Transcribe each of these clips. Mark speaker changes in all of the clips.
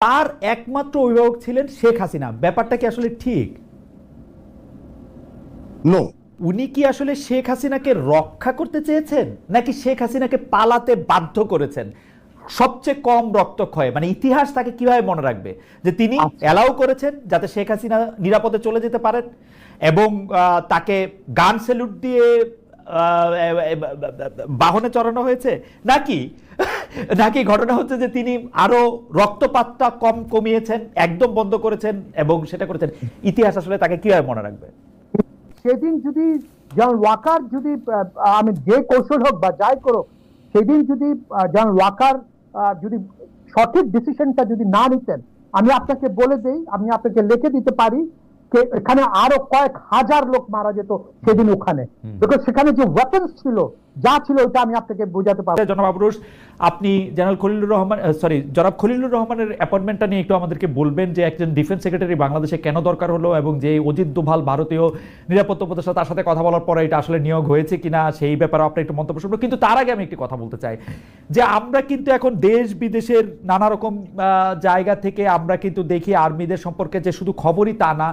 Speaker 1: তার একমাত্র অভিভাবক ছিলেন শেখ হাসিনা। ব্যাপারটা কি আসলে ঠিক?
Speaker 2: নো
Speaker 1: উনি কি আসলে শেখ হাসিনাকে রক্ষা করতে চেয়েছেন নাকি শেখ হাসিনাকে পালাতে বাধ্য করেছেন? সবচেয়ে কম রক্তক্ষয় মানে ইতিহাস তাকে কীভাবে মনে রাখবে? যে তিনি অ্যালাউ করেছেন যাতে শেখ হাসিনা নিরাপদে চলে যেতে পারেন এবং তাকে গান স্যালুট দিয়ে বাহনে চড়ানো হয়েছে নাকি নাকি ঘটনা হচ্ছে যে তিনি আরও রক্তপাতটা কম কমিয়েছেন, একদম বন্ধ করেছেন এবং সেটা করেছেন? ইতিহাস আসলে তাকে কীভাবে মনে রাখবে?
Speaker 3: সেদিন যদি যেমন ওয়াকার যদি আমি যে কৌশল হোক বা যাই করো সেদিন যদি যেমন ওয়াকার যদি সঠিক ডিসিশনটা যদি না নিতেন, আমি আপনাকে বলে দেই, আমি আপনাকে লিখে দিতে পারি এখানে আরও কয়েক হাজার লোক মারা যেত সেদিন ওখানে। বিকজ সেখানে যে ওয়েপন্স ছিল যা ছিল ওটা আমি আপনাকে বোঝাতে পারব।
Speaker 1: জনাব আবরুস আপনি জেনারেল খলিলুর রহমান সরি জনাব খলিলুর রহমানের অ্যাপয়েন্টমেন্টটা নিয়ে একটু আমাদেরকে বলবেন যে একজন ডিফেন্স সেক্রেটারি বাংলাদেশে কেন দরকার হলো এবং যে অজিত দোভাল ভারতীয় নিরাপত্তা উপদেষ্টা তার সাথে কথা বলার পরে এটা আসলে নিয়োগ হয়েছে কিনা সেই ব্যাপারে আপনি একটু মন্তব্য শুনব। কিন্তু তার আগে আমি একটি কথা বলতে চাই। যে আমরা কিন্তু এখন দেশ বিদেশের নানা রকম জায়গা থেকে আমরা কিন্তু দেখি আর্মিদের সম্পর্কে যে শুধু খবরই তা না।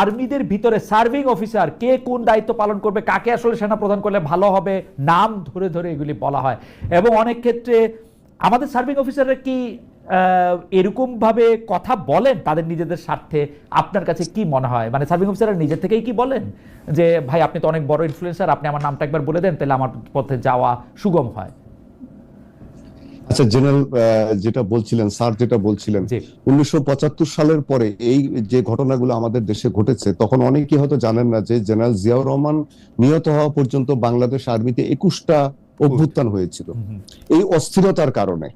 Speaker 1: আর্মিদের ভিতরে সার্ভিং অফিসার কে কোন দায়িত্ব পালন করবে কাকে আসলে সেনা প্রদান করলে ভালো হবে নাম ধরে ধরে এগুলি বলা হয়। এবং অনেক ক্ষেত্রে আমাদের সার্ভিং অফিসাররা কি আহ, এরকম ভাবে কথা বলেন তাদের নিজেদের স্বার্থে? আপনার কাছে কি মনে হয়? মানে সার্ভিং অফিসাররা নিজের থেকেই কি বলেন? যে ভাই আপনি তো অনেক বড় ইনফ্লুয়েন্সার আপনি আমার নামটা একবার বলে দেন তাহলে আমার পথে যাওয়া সুগম হয়।
Speaker 2: আচ্ছা জেনারেল যেটা বলছিলেন স্যার যেটা বলছিলেন উনিশশো সালের পরে এই যে ঘটনাগুলো আমাদের দেশে ঘটেছে তখন অনেকেই হয়তো জানেন না যে জেনারেল জিয়াউর রহমান নিহত হওয়া পর্যন্ত বাংলাদেশ আর্মিতে একুশটা অভ্যুত্থান হয়েছিল। এই অস্থিরতার কারণে।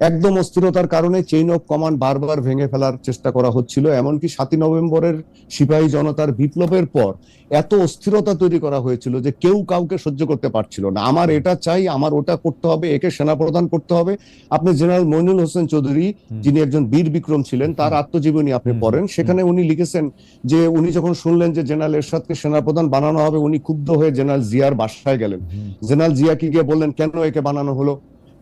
Speaker 2: একদম অস্থিরতার কারণে চেইন অফ কমান্ড বারবার ভেঙে ফেলার চেষ্টা করা হচ্ছিল এমনকি সাতই নভেম্বরের সিপাহী জনতার বিপ্লবের পর এত অস্থিরতা তৈরি করা হয়েছিল যে কেউ কাউকে সহ্য করতে পারছিল না। আমার এটা চাই আমার ওটা করতে হবে একে সেনা প্রদান করতে হবে। আপনি জেনারেল মইনুল হোসেন চৌধুরী যিনি একজন বীর বিক্রম ছিলেন তার আত্মজীবনী আপনি পড়েন সেখানে উনি লিখেছেন যে উনি যখন শুনলেন যে জেনারেল এরশাদকে সেনাপ্রধান বানানো হবে উনি ক্ষুব্ধ হয়ে জেনারেল জিয়ার বাসায় গেলেন। জেনারেল জিয়াকে গিয়ে বললেন কেন একে বানানো হলো?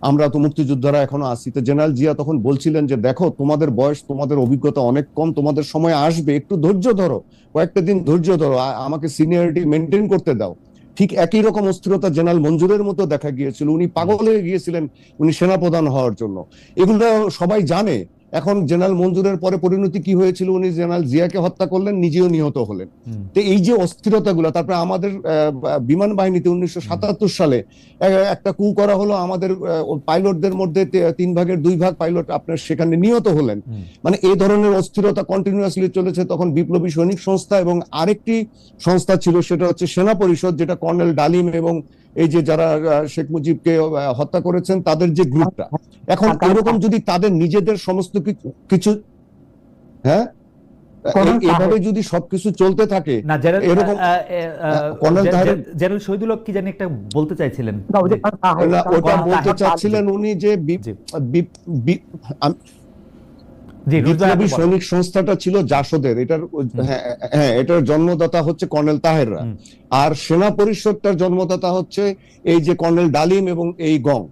Speaker 2: আমরা তো মুক্তিযোদ্ধারা এখনও আছি। তো জেনারেল জিয়া তখন বলছিলেন যে, দেখো, তোমাদের বয়স, তোমাদের অভিজ্ঞতা অনেক কম, তোমাদের সময় আসবে। একটু ধৈর্য ধরো, কয়েকটা দিন ধৈর্য ধরো আমাকে সিনিয়রিটি মেনটেন করতে দাও। ঠিক একই রকম অস্থিরতা জেনারেল মঞ্জুরের মতো দেখা গিয়েছিল। উনি পাগল হয়ে গিয়েছিলেন উনি সেনাপ্রধান হওয়ার জন্য। এগুলো সবাই জানে। এখন জেনারেল মঞ্জুরের পরে পরিণতি কি হয়েছিল? উনি জেনারেল জিয়াকে হত্যা করলেন নিজেও নিহত হলেন। তো এই যে অস্থিরতাগুলো তারপরে আমাদের বিমান বাহিনীতে উনিশশো সাতাত্তর সালে একটা কু করা হলো আমাদের পাইলটদের মধ্যে তিন ভাগের দুই ভাগ পাইলট আপনার সেখানে নিহত হলেন। মানে এই ধরনের অস্থিরতা কন্টিনিউয়াসলি চলেছে তখন বিপ্লবী সৈনিক সংস্থা এবং আরেকটি সংস্থা ছিল সেটা হচ্ছে সেনা পরিষদ যেটা কর্নেল ডালিম এবং এই যে যারা শেখ মুজিবকে হত্যা করেছেন তাদের যে গ্রুপটা। এখন এরকম যদি তাদের নিজেদের সমস্ত কিছু হ্যাঁ? এভাবে যদি সবকিছু চলতে থাকে
Speaker 1: না জেনারেল
Speaker 2: এরকম-
Speaker 1: জেনারেল শহীদুল কি জানি একটা বলতে চাইছিলেন।
Speaker 2: ওটা বলতে চাচ্ছিলেন উনি যে বি-
Speaker 1: জি।
Speaker 2: বি- বি- আম-
Speaker 1: জি রুজা
Speaker 2: বিপ্লবী সৈনিক সংস্থাটা ছিল জাসদের। এটার হ্যাঁ হ্যাঁ এটার জন্মদাতা হচ্ছে কর্নেল তাহেররা। আর সেনা পরিষদটার জন্মদাতা হচ্ছে এই যে কর্নেল ডালিম এবং এই গং।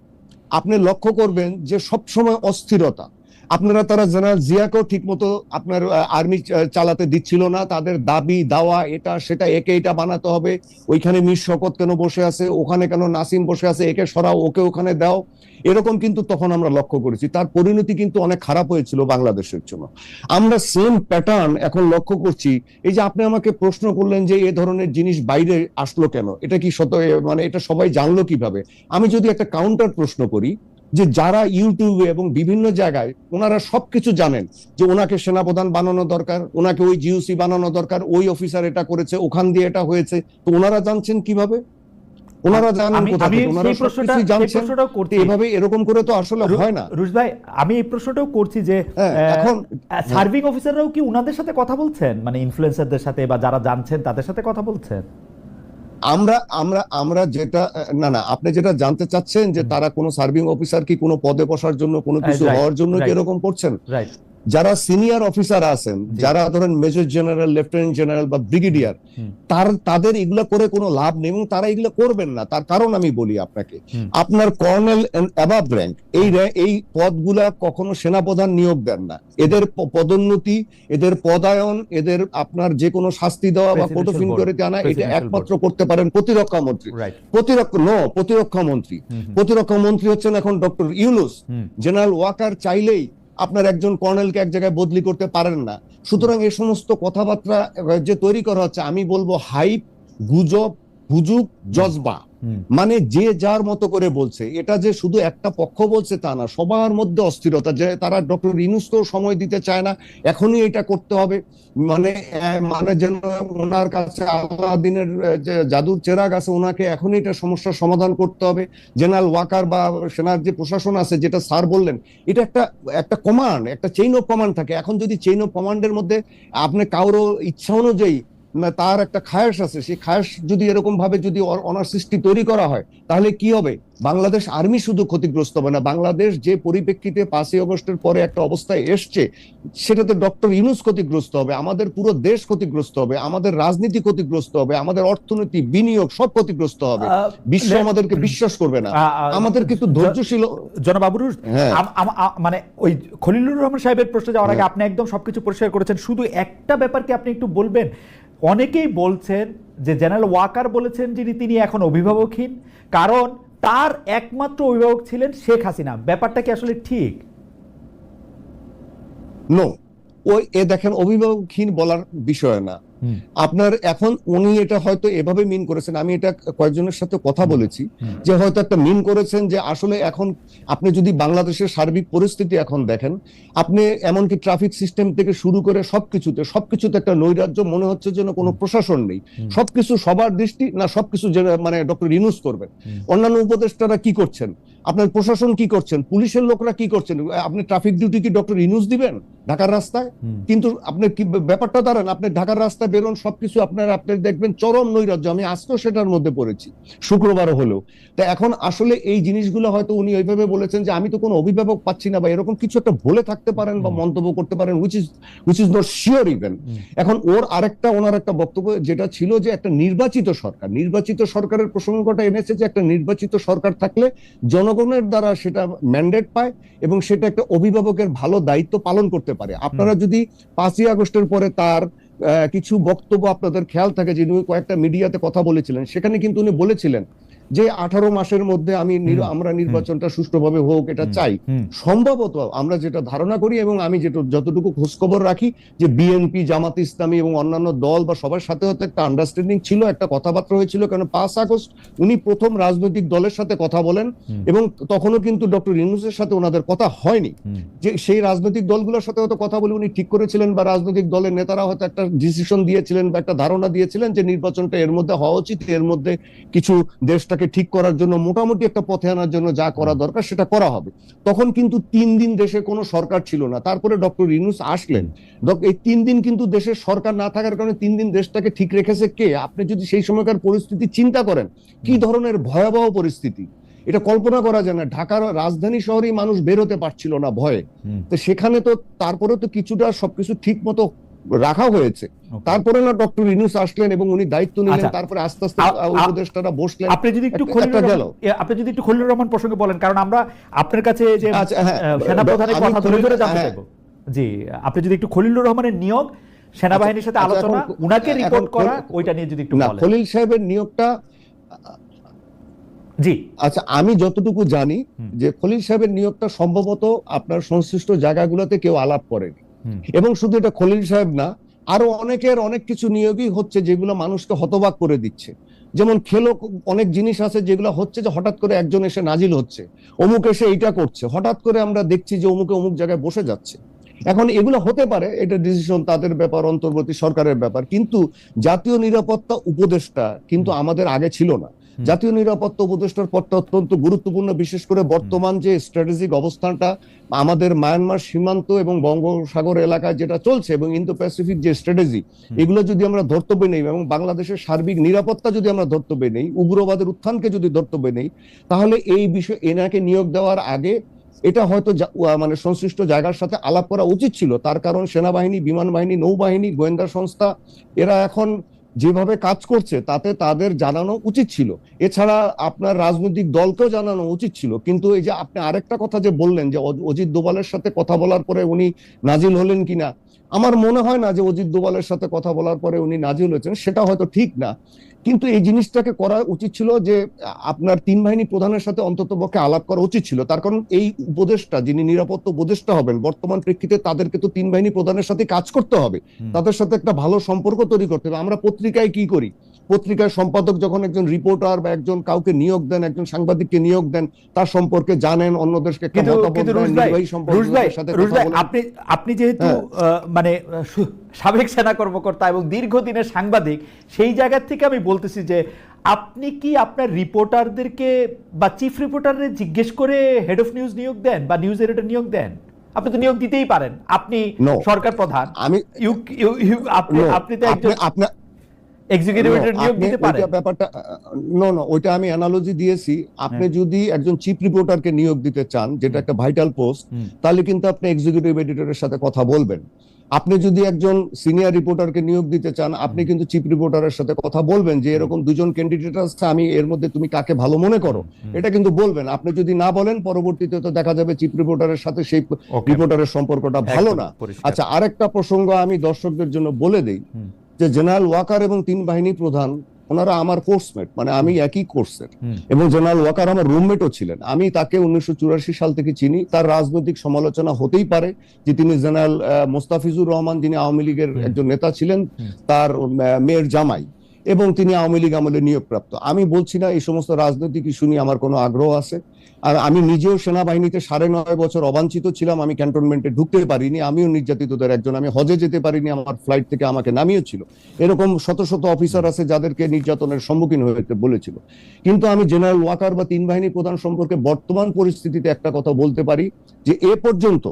Speaker 2: আপনি লক্ষ্য করবেন যে সবসময় অস্থিরতা। আপনারা তারা জেনারেল জিয়াকেও ঠিক মতো আপনার আর্মি চালাতে দিচ্ছিল না। তাদের দাবি, দাওয়া, এটা, সেটা, একে এটা বানাতে হবে। ওইখানে মির শকত কেন বসে আছে? ওখানে কেন নাসিম বসে আছে? একে সরাও, ওকে ওখানে দাও। এরকম কিন্তু তখন আমরা লক্ষ্য করেছি। তার পরিণতি কিন্তু অনেক খারাপ হয়েছিল বাংলাদেশের জন্য। আমরা সেম প্যাটার্ন এখন লক্ষ্য করছি। এই যে আপনি আমাকে প্রশ্ন করলেন যে এ ধরনের জিনিস বাইরে আসলো কেন? এটা কি সত মানে এটা সবাই জানলো কীভাবে? আমি যদি একটা কাউন্টার প্রশ্ন করি যে যারা ইউটিউবে এবং বিভিন্ন জায়গায় ওনারা সবকিছু জানেন যে ওনাকে সেনাপ্রধান বানানো দরকার ওনাকে ওই জিওসি বানানো দরকার ওই অফিসার এটা করেছে ওখান দিয়ে এটা হয়েছে। তো ওনারা জানছেন কীভাবে? ওনারা জানেন
Speaker 1: আমি
Speaker 2: কোথা থেকে ওনারা সবকিছু জানছেন।
Speaker 1: করছি।
Speaker 2: এভাবে এরকম করে তো আসলে হয় না।
Speaker 1: রুশ ভাই আমি এই প্রশ্নটাও করছি যে
Speaker 2: হ্যাঁ, এখন
Speaker 1: সার্ভিং অফিসাররাও কি উনাদের সাথে কথা বলছেন? মানে ইনফ্লুয়েন্সারদের সাথে বা যারা জানছেন তাদের সাথে কথা বলছেন?
Speaker 2: আমরা আমরা আমরা যেটা না না আপনি যেটা জানতে চাচ্ছেন যে তারা কোনো সার্ভিং অফিসার কি কোনো পদে বসার জন্য কোনো কিছু হওয়ার জন্য কি এরকম করছেন? যারা সিনিয়র অফিসার আছেন যারা ধরেন মেজর জেনারেল লেফটেন্যান্ট জেনারেল বা ব্রিগেডিয়ার তার তাদের এগুলা করে কোনো লাভ নেই এবং তারা এগুলা করবেন না। তার কারণ আমি বলি আপনাকে। আপনার কর্নেল অ্যাবাভ র্যাঙ্ক এই এই পদগুলা কখনো সেনাপ্রধান নিয়োগ দেন না। এদের পদোন্নতি এদের পদায়ন এদের আপনার যে কোনো শাস্তি দেওয়া বা কোটো করে আনা এটা একমাত্র করতে পারেন প্রতিরক্ষা মন্ত্রী। প্রতিরক্ষা ন প্রতিরক্ষা মন্ত্রী। প্রতিরক্ষা মন্ত্রী হচ্ছেন এখন ডক্টর ইউনুস। জেনারেল ওয়াকার চাইলেই আপনার একজন কর্নেলকে এক জায়গায় বদলি করতে পারেন না। সুতরাং এই সমস্ত কথাবার্তা যে তৈরি করা হচ্ছে, আমি বলব হাইপ, গুজব হুজুক জজবা। মানে যে যার মতো করে বলছে, এটা যে শুধু একটা পক্ষ বলছে তা না, সবার মধ্যে অস্থিরতা, যে তারা ডক্টর ইনুসকেও সময় দিতে চায় না, এখনই এটা করতে হবে। মানে মানে যেন ওনার কাছে যে জাদুর চেরাগ আছে, ওনাকে এখনই এটা সমস্যার সমাধান করতে হবে। জেনারেল ওয়াকার বা সেনার যে প্রশাসন আছে, যেটা স্যার বললেন, এটা একটা একটা কমান্ড একটা চেইন অফ কমান্ড থাকে। এখন যদি চেইন অফ কমান্ডের মধ্যে আপনি কারও ইচ্ছা অনুযায়ী তার একটা খায়স আছে। সেই খায়স যদি এরকম ভাবে যদি অনার সৃষ্টি তৈরি করা হয় তাহলে কি হবে? বাংলাদেশ আর্মি শুধু ক্ষতিগ্রস্ত হবে না। বাংলাদেশ যে পরিপ্রেক্ষিতে পাঁচই অগস্টের পরে একটা অবস্থায় এসছে সেটাতে ডক্টর ইউনুস ক্ষতিগ্রস্ত হবে আমাদের পুরো দেশ ক্ষতিগ্রস্ত হবে আমাদের রাজনীতি ক্ষতিগ্রস্ত হবে আমাদের অর্থনীতি বিনিয়োগ সব ক্ষতিগ্রস্ত হবে। বিশ্ব আমাদেরকে বিশ্বাস করবে না। আমাদের কিন্তু ধৈর্যশীল
Speaker 1: জনবাবুর
Speaker 2: হ্যাঁ।
Speaker 1: মানে ওই খলিলুর রহমান সাহেবের প্রশ্ন যাওয়ার আগে
Speaker 2: হ্যাঁ।
Speaker 1: আপনি একদম সবকিছু পরিষ্কার করেছেন। শুধু একটা ব্যাপারকে আপনি একটু বলবেন? অনেকেই বলছেন যে জেনারেল ওয়াকার বলেছেন যিনি, তিনি এখন অভিভাবকহীন। কারণ তার একমাত্র অভিভাবক ছিলেন শেখ হাসিনা। ব্যাপারটা কি আসলে ঠিক?
Speaker 2: নো ওই এ দেখেন, অভিভাবকহীন বলার বিষয় না। আপনার এখন উনি এটা হয়তো এভাবে মিন করেছেন আমি এটা কয়েকজনের সাথে কথা বলেছি যে হয়তো একটা মিন করেছেন যে আসলে এখন আপনি যদি বাংলাদেশের সার্বিক পরিস্থিতি এখন দেখেন আপনি এমনকি ট্রাফিক সিস্টেম থেকে শুরু করে সবকিছুতে সবকিছুতে একটা নৈরাজ্য মনে হচ্ছে যেন কোনো প্রশাসন নেই। সবকিছু সবার দৃষ্টি না সবকিছু মানে ডক্টর ইনুস করবেন। অন্যান্য উপদেষ্টারা কি করছেন? আপনার প্রশাসন কি করছেন? পুলিশের লোকরা কি করছেন? আপনি ট্রাফিক ডিউটি কি ডক্টর ইনুস দিবেন? ঢাকার রাস্তায়? কিন্তু আপনি কি ব্যাপারটা দাঁড়ান আপনি ঢাকার রাস্তায় বেরোন সবকিছু আপনার আপনি দেখবেন চরম নৈরাজ্য। আমি আজকেও সেটার মধ্যে পড়েছি শুক্রবারও হলেও। তা এখন আসলে এই জিনিসগুলো হয়তো উনি ওইভাবে বলেছেন যে আমি তো কোনো অভিভাবক পাচ্ছি না বা এরকম কিছু একটা বলে থাকতে পারেন বা মন্তব্য করতে পারেন which is which is not sure even এখন ওর আরেকটা ওনার একটা বক্তব্য যেটা ছিল যে একটা নির্বাচিত সরকার নির্বাচিত সরকারের প্রসঙ্গটা এনেছে যে একটা নির্বাচিত সরকার থাকলে জনগণের দ্বারা সেটা ম্যান্ডেট পায় এবং সেটা একটা অভিভাবকের ভালো দায়িত্ব পালন করতে পারে। আপনারা যদি পাঁচই আগস্টের পরে তার আহ, কিছু বক্তব্য আপনাদের খেয়াল থাকে যিনি কয়েকটা মিডিয়াতে কথা বলেছিলেন সেখানে কিন্তু উনি বলেছিলেন যে আঠারো মাসের মধ্যে আমি আমরা নির্বাচনটা সুষ্ঠুভাবে হোক এটা চাই। সম্ভবত আমরা যেটা ধারণা করি এবং আমি যেটা যতটুকু খোঁজখবর রাখি যে বিএনপি জামাত ইসলামী এবং অন্যান্য দল বা সবার সাথে হয়তো একটা আন্ডারস্ট্যান্ডিং ছিল একটা কথাবার্তা হয়েছিল কারণ পাঁচ আগস্ট উনি প্রথম রাজনৈতিক দলের সাথে কথা বলেন এবং তখনও কিন্তু ডক্টর ইউনুসের সাথে ওনাদের কথা হয়নি। যে সেই রাজনৈতিক দলগুলোর সাথে হয়তো কথা বলে উনি ঠিক করেছিলেন বা রাজনৈতিক দলের নেতারা হয়তো একটা ডিসিশন দিয়েছিলেন বা একটা ধারণা দিয়েছিলেন যে নির্বাচনটা এর মধ্যে হওয়া উচিত এর মধ্যে কিছু দেশটাকে ঠিক করার জন্য মোটামুটি একটা পথে আনার জন্য যা করা দরকার সেটা করা হবে। তখন কিন্তু তিন দিন দেশে কোনো সরকার ছিল না। তারপরে ডক্টর ইউনুস আসলেন। এই তিন দিন কিন্তু দেশের সরকার না থাকার কারণে তিন দিন দেশটাকে ঠিক রেখেছে কে? আপনি যদি সেই সময়কার পরিস্থিতি চিন্তা করেন কি ধরনের ভয়াবহ পরিস্থিতি? এটা কল্পনা করা যায় না। ঢাকার রাজধানী শহরেই মানুষ বেরোতে পারছিল না ভয়ে। তো সেখানে তো তারপরে তো কিছুটা সবকিছু ঠিক মতো রাখা হয়েছে তারপরে না ডক্টর ইনুস আসলেন এবং উনি দায়িত্ব নিলেন
Speaker 1: আচ্ছা।
Speaker 2: তারপরে আস্তে আস্তে উপদেষ্টারা বসলেন
Speaker 1: আপনি যদি একটু
Speaker 2: গেল।
Speaker 1: আপনি যদি একটু খলিলুর রহমান প্রসঙ্গে বলেন কারণ আমরা আপনার কাছে যে
Speaker 2: আচ্ছা, হ্যাঁ।
Speaker 1: সেনাপ্রধানের কথা ধরে ধরে জানতে
Speaker 2: হ্যাঁ।
Speaker 1: জি আপনি যদি একটু খলিলুর রহমানের নিয়োগ সেনাবাহিনীর সাথে
Speaker 2: আচ্ছা,
Speaker 1: আলোচনা উনাকে রিপোর্ট করা ওইটা নিয়ে যদি একটু বলেন
Speaker 2: খলিল সাহেবের নিয়োগটা
Speaker 1: জি
Speaker 2: আচ্ছা আমি যতটুকু জানি যে খলিল সাহেবের নিয়োগটা সম্ভবত আপনার সংশ্লিষ্ট জায়গাগুলোতে কেউ আলাপ করেনি। এবং শুধু এটা খলিল সাহেব না, আরও অনেকের অনেক কিছু নিয়োগই হচ্ছে যেগুলো মানুষকে হতবাক করে দিচ্ছে। যেমন খেলো অনেক জিনিস আছে যেগুলো হচ্ছে যে হঠাৎ করে একজন এসে নাজিল হচ্ছে, অমুক এসে এইটা করছে, হঠাৎ করে আমরা দেখছি যে অমুকে অমুক জায়গায় বসে যাচ্ছে। এখন এগুলো হতে পারে, এটা ডিসিশন তাদের ব্যাপার, অন্তর্বর্তী সরকারের ব্যাপার, কিন্তু জাতীয় নিরাপত্তা উপদেষ্টা কিন্তু আমাদের আগে ছিল না। জাতীয় নিরাপত্তা উপদেষ্টার পদটা অত্যন্ত গুরুত্বপূর্ণ বিশেষ করে বর্তমান যে স্ট্র্যাটেজিক অবস্থানটা আমাদের মায়ানমার সীমান্ত এবং বঙ্গোপসাগর এলাকায় যেটা চলছে এবং ইন্দো প্যাসিফিক যে স্ট্র্যাটেজি এগুলো যদি আমরা ধর্তব্যে নেই এবং বাংলাদেশের সার্বিক নিরাপত্তা যদি আমরা ধর্তব্যে নেই উগ্রবাদের উত্থানকে যদি ধর্তব্যে নেই তাহলে এই বিষয় এনাকে নিয়োগ দেওয়ার আগে এটা হয়তো মানে সংশ্লিষ্ট জায়গার সাথে আলাপ করা উচিত ছিল। তার কারণ সেনাবাহিনী বিমান বাহিনী নৌবাহিনী গোয়েন্দা সংস্থা এরা এখন যেভাবে কাজ করছে, তাতে তাদের জানানো উচিত ছিল। এছাড়া আপনার রাজনৈতিক দলকেও জানানো উচিত ছিল। কিন্তু এই যে আপনি আরেকটা কথা যে বললেন যে অজ- অজিত দোবালের সাথে কথা বলার পরে উনি নাজিল হলেন কিনা আমার মনে হয় না যে অজিত দোবালের সাথে কথা বলার পরে উনি নাজিল হয়েছেন সেটা হয়তো ঠিক না। কিন্তু এই জিনিসটাকে করা উচিত ছিল যে আপনার তিন বাহিনী প্রধানের সাথে অন্তত পক্ষে আলাপ করা উচিত ছিল। তার কারণ এই উপদেশটা যিনি নিরাপত্তা উপদেষ্টা হবেন বর্তমান প্রেক্ষিতে তাদেরকে তো তিন বাহিনী প্রধানের সাথে কাজ করতে হবে। তাদের সাথে একটা ভালো সম্পর্ক তৈরি করতে হবে। আমরা পত্রিকায় কি করি? পত্রিকার সম্পাদক যখন একজন রিপোর্টার বা একজন কাউকে নিয়োগ দেন একজন সাংবাদিককে নিয়োগ দেন তার সম্পর্কে জানেন
Speaker 1: ভাই
Speaker 2: বলেন।
Speaker 1: আপনি আপনি যেহেতু
Speaker 2: হ্যাঁ।
Speaker 1: মানে সাবেক সেনা কর্মকর্তা এবং দীর্ঘদিনের সাংবাদিক সেই জায়গা থেকে আমি বলতেছি যে আপনি কি আপনার রিপোর্টারদেরকে বা চিফ রিপোর্টারে জিজ্ঞেস করে হেড অফ নিউজ নিয়োগ দেন বা নিউজ এডিটর নিয়োগ দেন? আপনি তো নিয়োগ দিতেই পারেন। আপনি সরকার প্রধান।
Speaker 2: আমি
Speaker 1: আপনি আপনি তো একজন এক্সিকিউটিভ নিয়োগ দিতে
Speaker 2: ওইটা ব্যাপারটা নো নো ওইটা আমি অ্যানালজি দিয়েছি। আপনি যদি একজন চিফ রিপোর্টারকে নিয়োগ দিতে চান যেটা একটা ভাইটাল পোস্ট তাহলে কিন্তু আপনি এক্সিকিউটিভ এডিটরের সাথে কথা বলবেন। আপনি যদি একজন সিনিয়র রিপোর্টারকে নিয়োগ দিতে চান আপনি কিন্তু চিফ রিপোর্টারের সাথে কথা বলবেন যে এরকম দুজন ক্যান্ডিডেট আছে আমি এর মধ্যে তুমি কাকে ভালো মনে করো? এটা কিন্তু বলবেন। আপনি যদি না বলেন পরবর্তীতে তো দেখা যাবে চিফ রিপোর্টারের সাথে সেই রিপোর্টারের সম্পর্কটা ভালো না। আচ্ছা আরেকটা প্রসঙ্গ আমি দর্শকদের জন্য বলে দেই। যে জেনারেল ওয়াকার এবং তিন বাহিনী প্রধান ওনারা আমার কোর্সমেট মানে আমি একই কোর্সের এবং জেনারেল ওয়াকার আমার রুমমেটও ছিলেন। আমি তাকে উনিশশো চুরাশি সাল থেকে চিনি। তার রাজনৈতিক সমালোচনা হতেই পারে যে তিনি জেনারেল মোস্তাফিজুর রহমান যিনি আওয়ামী লীগের একজন নেতা ছিলেন তার মেয়ের জামাই। এবং তিনি আওয়ামী লীগ আমলে নিয়োগপ্রাপ্ত। আমি বলছি না, এই সমস্ত রাজনৈতিক ইস্যু নিয়ে আমার কোনো আগ্রহ আছে। আর আমি নিজেও সেনাবাহিনীতে সাড়ে নয় বছর অবাঞ্ছিত ছিলাম, আমি ক্যান্টনমেন্টে ঢুকতে পারিনি, আমিও নির্যাতিতদের একজন, আমি হজে যেতে পারিনি, আমার ফ্লাইট থেকে আমাকে নামিয়েছিল এরকম শত শত অফিসার আছে যাদেরকে নির্যাতনের সম্মুখীন হতে বলেছিল। কিন্তু আমি জেনারেল ওয়াকার বা তিন বাহিনী প্রধান সম্পর্কে বর্তমান পরিস্থিতিতে একটা কথা বলতে পারি যে, এ পর্যন্ত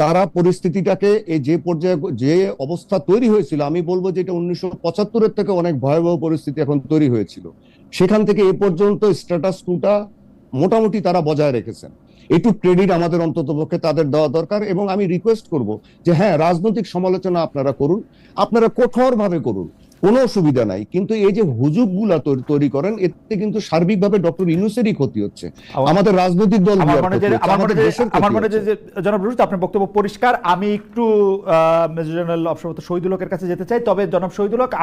Speaker 2: তারা পরিস্থিতিটাকে এই যে পর্যায়ে যে অবস্থা তৈরি হয়েছিল, আমি বলব যে এটা উনিশশো পঁচাত্তরের থেকে অনেক ভয়াবহ পরিস্থিতি এখন তৈরি হয়েছিল। সেখান থেকে এ পর্যন্ত স্ট্যাটাস টুটা মোটামুটি তারা বজায় রেখেছেন। একটু ক্রেডিট আমাদের অন্তত পক্ষে তাদের দেওয়া দরকার এবং আমি রিকোয়েস্ট করব যে হ্যাঁ রাজনৈতিক সমালোচনা আপনারা করুন, আপনারা কঠোরভাবে করুন। কোনো অসুবিধা নাই। কিন্তু এই যে হুজুকগুলা তৈরি করেন এতে কিন্তু সার্বিকভাবে ডক্টর ইনুসেরই ক্ষতি হচ্ছে। আমাদের রাজনৈতিক দল
Speaker 1: আমার মনে যে- জনাব আপনার বক্তব্য পরিষ্কার। আমি একটু মেজর জেনারেল অবসরত শহীদুলকের কাছে যেতে চাই। তবে জনাব শহীদুল হক